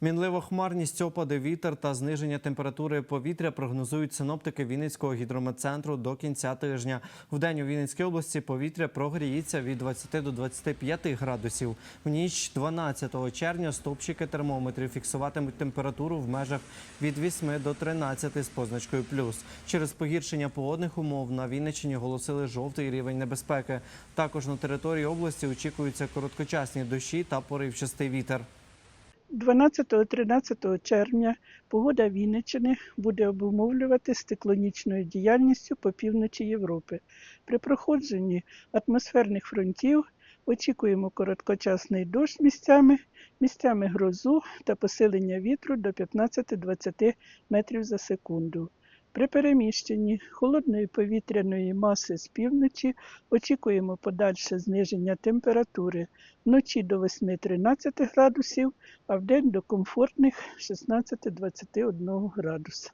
Мінливо хмарність, опади, вітер та зниження температури повітря прогнозують синоптики Вінницького гідрометцентру до кінця тижня. Вдень у Вінницькій області повітря прогріється від 20 до 25 градусів. В ніч 12 червня стовпчики термометрів фіксуватимуть температуру в межах від 8 до 13 з позначкою плюс. Через погіршення погодних умов на Вінниччині оголосили жовтий рівень небезпеки. Також на території області очікуються короткочасні дощі та поривчастий вітер. 12-13 червня погода Вінниччини буде обумовлюватись циклонічною діяльністю по півночі Європи. При проходженні атмосферних фронтів очікуємо короткочасний дощ місцями, місцями грозу та посилення вітру до 15-20 метрів за секунду. При переміщенні холодної повітряної маси з півночі очікуємо подальше зниження температури вночі до 8-13 градусів, а вдень до комфортних 16-21 градуса.